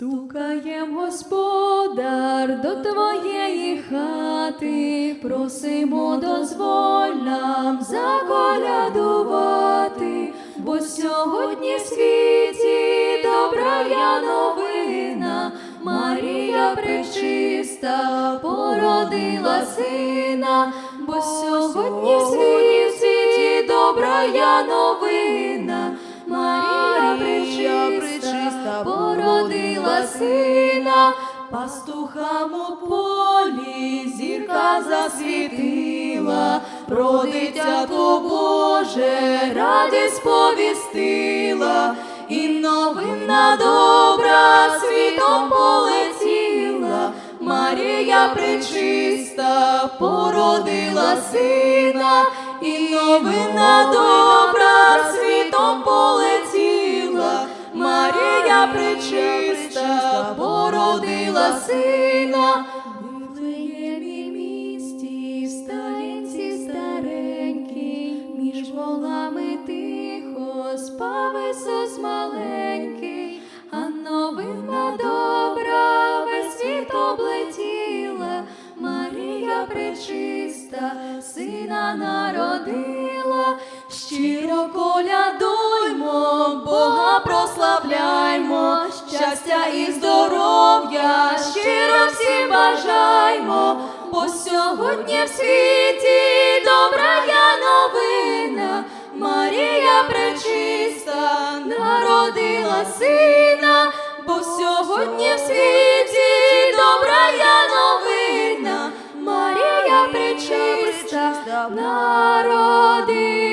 Стукаєм, Господар, до твоєї хати, просимо дозволь нам заколядувати, бо сьогодні в світі добра я новина, Марія пречиста породила сина, бо сьогодні в світі добра я новина, породила сина, пастухам у полі зірка засвітила, про дитятко Боже радість повістила, і новина добра світом полетіла. Марія пречиста породила сина, і новина добра старенькій, між волами тихо спав Ісус маленький, а новина добра весь світ облетіла. Марія пречиста, сина народила, щиро колядуймо, Бога прославляймо, щастя і здоров'я, щиро всі бажаймо, бо сьогодні в світі добра я новина, Марія пречиста народила сина, бо сьогодні в світі добра я новина, Марія пречиста народила